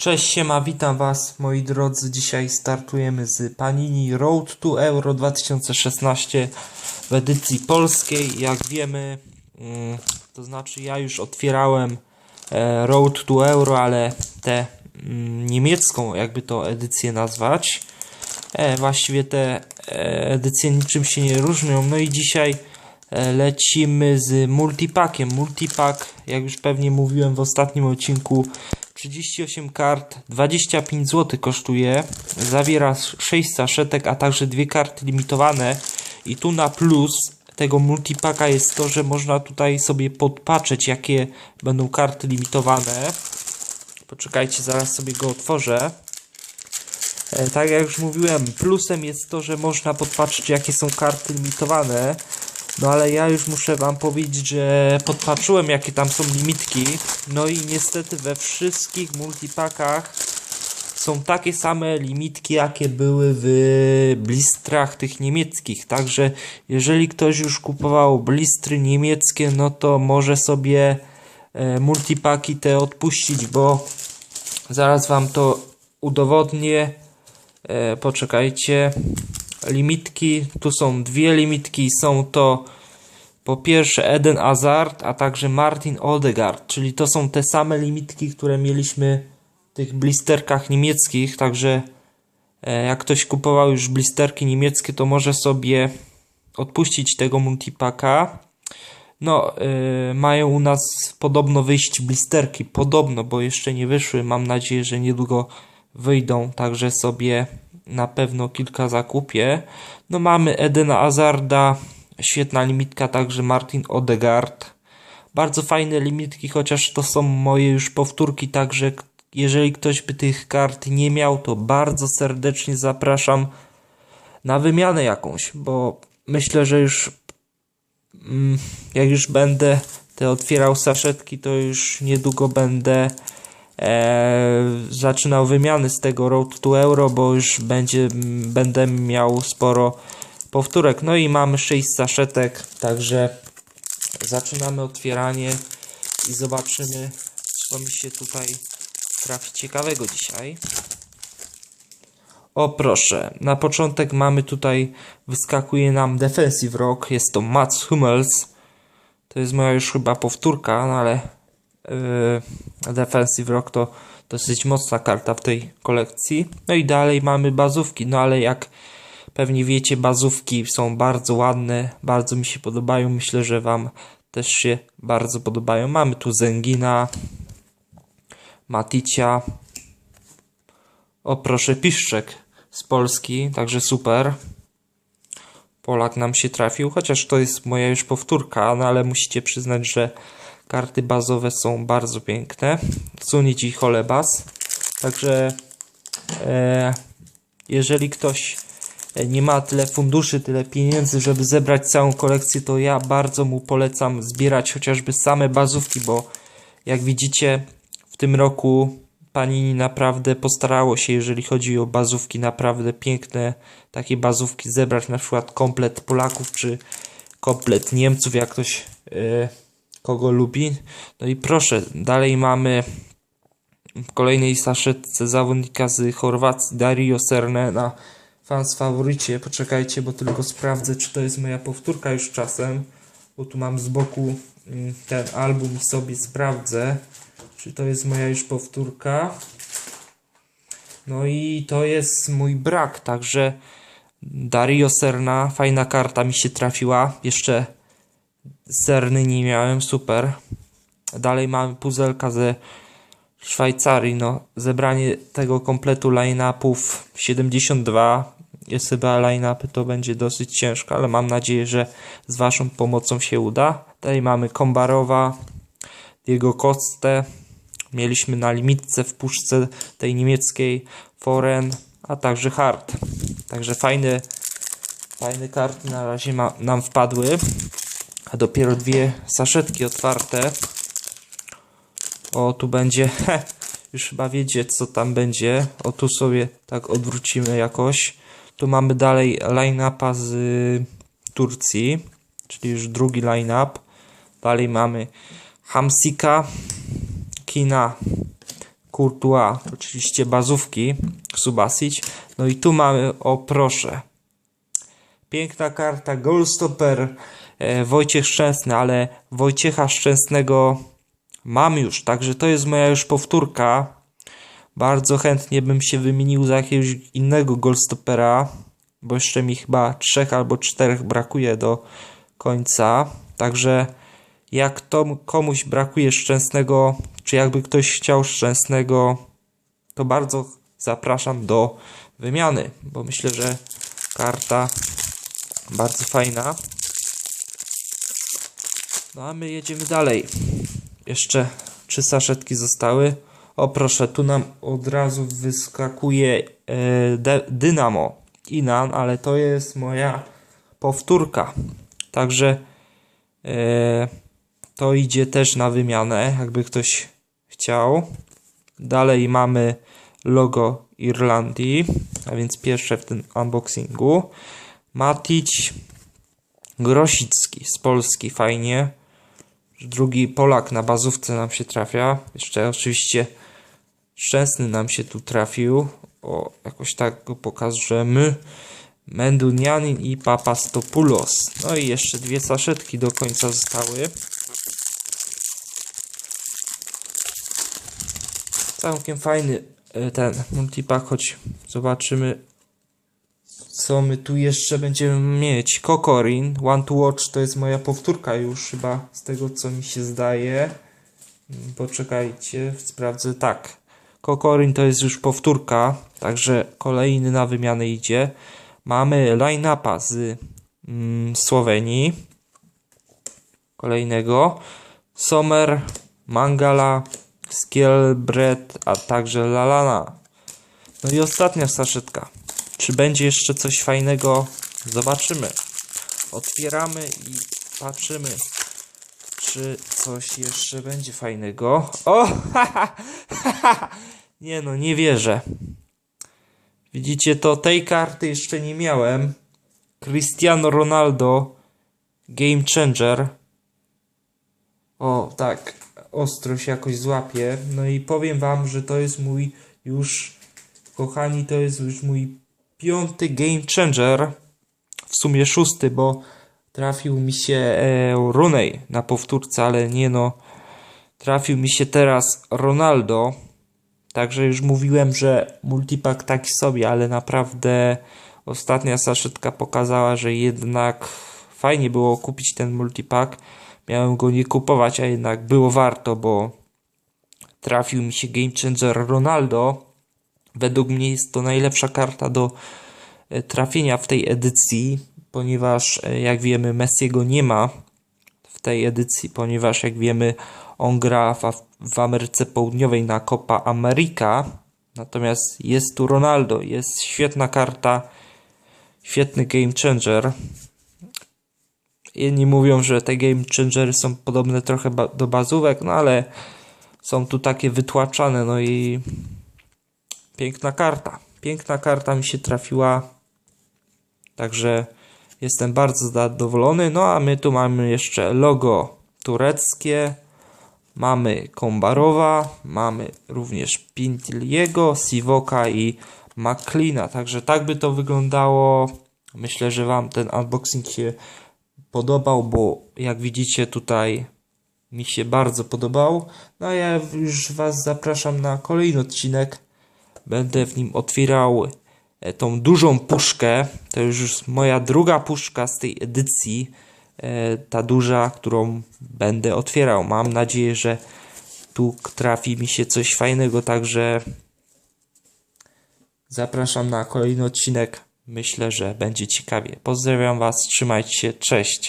Cześć, siema, witam was moi drodzy. Dzisiaj startujemy z Panini Road to Euro 2016 w edycji polskiej. Jak wiemy, mm, to znaczy ja już otwierałem e, Road to Euro, ale tę mm, niemiecką, jakby to edycję nazwać. E, właściwie te e, edycje niczym się nie różnią. No i dzisiaj lecimy z multipackiem. Multipack, jak już pewnie mówiłem w ostatnim odcinku, 38 kart, 25 zł kosztuje. Zawiera 6 saszetek, a także dwie karty limitowane. I tu na plus tego multipaka jest to, że można tutaj sobie podpatrzeć, jakie będą karty limitowane. Poczekajcie, zaraz sobie go otworzę. E, tak jak już mówiłem, plusem jest to, że można podpatrzeć jakie są karty limitowane. No ale ja już muszę wam powiedzieć, że podpatrzyłem jakie tam są limitki. No i niestety we wszystkich multipakach są takie same limitki, jakie były w blistrach tych niemieckich. Także jeżeli ktoś już kupował blistry niemieckie, no to może sobie e, multipaki te odpuścić, bo zaraz wam to udowodnię. E, poczekajcie. Limitki, tu są dwie limitki, są to po pierwsze Eden Hazard, a także Martin Odegaard, czyli to są te same limitki, które mieliśmy w tych blisterkach niemieckich, także e, jak ktoś kupował już blisterki niemieckie, to może sobie odpuścić tego multipaka. No, yy, mają u nas podobno wyjść blisterki, podobno, bo jeszcze nie wyszły. Mam nadzieję, że niedługo wyjdą, także sobie na pewno kilka zakupię. No mamy Edena Azarda, świetna limitka, także Martin Odegaard. Bardzo fajne limitki, chociaż to są moje już powtórki, także jeżeli ktoś by tych kart nie miał, to bardzo serdecznie zapraszam na wymianę jakąś, bo myślę, że już mm, jak już będę te otwierał saszetki, to już niedługo będę e, zaczynał wymiany z tego Road to Euro, bo już będzie, będę miał sporo powtórek. No i mamy 6 saszetek, także zaczynamy otwieranie i zobaczymy, co mi się tutaj trafi ciekawego dzisiaj. O proszę, na początek mamy tutaj, wyskakuje nam Defensive Rock, jest to Mats Hummels. To jest moja już chyba powtórka, no ale yy, Defensive Rock to dosyć mocna karta w tej kolekcji. No i dalej mamy bazówki, no ale jak pewnie wiecie, bazówki są bardzo ładne, bardzo mi się podobają, myślę, że Wam też się bardzo podobają. Mamy tu Zengina, Maticia, o proszę, Piszczek z Polski, także super. Polak nam się trafił, chociaż to jest moja już powtórka, no ale musicie przyznać, że karty bazowe są bardzo piękne. Sunić i Holebas. Także e, jeżeli ktoś nie ma tyle funduszy, tyle pieniędzy, żeby zebrać całą kolekcję, to ja bardzo mu polecam zbierać chociażby same bazówki, bo jak widzicie w tym roku Panini naprawdę postarało się, jeżeli chodzi o bazówki, naprawdę piękne takie bazówki zebrać, na przykład komplet Polaków, czy komplet Niemców, jak ktoś yy, kogo lubi. No i proszę, dalej mamy w kolejnej saszetce zawodnika z Chorwacji, Dario Sernena, fans faworycie. Poczekajcie, bo tylko sprawdzę, czy to jest moja powtórka już czasem, bo tu mam z boku mm, ten album sobie sprawdzę. Czy to jest moja już powtórka? No i to jest mój brak, także Dario Serna, fajna karta mi się trafiła. Jeszcze Serny nie miałem, super. Dalej mamy puzelka ze Szwajcarii, no zebranie tego kompletu line-upów 72 jest chyba line-upy to będzie dosyć ciężko, ale mam nadzieję, że z Waszą pomocą się uda. Tutaj mamy Kombarowa, Diego Kostę, Mieliśmy na limitce w puszce tej niemieckiej Foren, a także Hard. Także fajne, fajne karty na razie ma, nam wpadły. A dopiero dwie saszetki otwarte. O, tu będzie. He, już chyba wiecie, co tam będzie. O, tu sobie tak odwrócimy jakoś. Tu mamy dalej line-upa z Turcji, czyli już drugi line-up. Dalej mamy Hamsika, Kina, Courtois, oczywiście bazówki, Subasic. No i tu mamy, o proszę, piękna karta, goalstopper, Wojciech Szczęsny, ale Wojciecha Szczęsnego mam już, także to jest moja już powtórka. Bardzo chętnie bym się wymienił za jakiegoś innego goalstoppera, bo jeszcze mi chyba trzech albo czterech brakuje do końca. Także jak komuś brakuje szczęsnego, czy jakby ktoś chciał szczęsnego, to bardzo zapraszam do wymiany, bo myślę, że karta bardzo fajna. No a my jedziemy dalej. Jeszcze trzy saszetki zostały. O proszę, tu nam od razu wyskakuje e, Dynamo Inan, ale to jest moja powtórka. Także e, to idzie też na wymianę, jakby ktoś chciał. Dalej mamy logo Irlandii, a więc pierwsze w tym unboxingu. Matic Grosicki z Polski, fajnie. Drugi Polak na bazówce nam się trafia. Jeszcze oczywiście Szczęsny nam się tu trafił. O, jakoś tak go pokażemy. Mendunianin i Papastopoulos. No i jeszcze dwie saszetki do końca zostały. Całkiem fajny e, ten multipack, choć zobaczymy co my tu jeszcze będziemy mieć. Kokorin, One to Watch to jest moja powtórka już chyba z tego co mi się zdaje. Mm, Poczekajcie, sprawdzę. Tak. Kokorin to jest już powtórka, także kolejny na wymianę idzie. Mamy line-upa z mm, Słowenii. Kolejnego. Sommer, Mangala, Skielbred, a także Lalana. No i ostatnia saszetka. Czy będzie jeszcze coś fajnego? Zobaczymy. Otwieramy i patrzymy, czy coś jeszcze będzie fajnego. O! Nie no, nie wierzę. Widzicie to? Tej karty jeszcze nie miałem. Cristiano Ronaldo Game Changer. O, tak. Ostro się jakoś złapie. No i powiem wam, że to jest mój już, kochani, to jest już mój piąty Game Changer. W sumie szósty, bo trafił mi się e, na powtórce, ale nie no. Trafił mi się teraz Ronaldo. Także już mówiłem, że multipack taki sobie, ale naprawdę ostatnia saszetka pokazała, że jednak fajnie było kupić ten multipack. Miałem go nie kupować, a jednak było warto, bo trafił mi się Game Changer Ronaldo. Według mnie jest to najlepsza karta do e, trafienia w tej edycji, ponieważ e, jak wiemy Messiego nie ma w tej edycji, ponieważ jak wiemy on gra w, w Ameryce Południowej na Copa America, natomiast jest tu Ronaldo, jest świetna karta, świetny game changer. Inni mówią, że te game changery są podobne trochę do bazówek, no ale są tu takie wytłaczane, no i piękna karta. Piękna karta mi się trafiła, także jestem bardzo zadowolony. No a my tu mamy jeszcze logo tureckie, mamy Kombarowa, mamy również Pintiliego, Sivoka i McLeana. Także tak by to wyglądało. Myślę, że Wam ten unboxing się podobał, bo jak widzicie tutaj mi się bardzo podobał. No a ja już Was zapraszam na kolejny odcinek. Będę w nim otwierał e, tą dużą puszkę. To już jest moja druga puszka z tej edycji. E, Ta duża, którą będę otwierał. Mam nadzieję, że tu trafi mi się coś fajnego, także zapraszam na kolejny odcinek. Myślę, że będzie ciekawie. Pozdrawiam Was, trzymajcie się, cześć.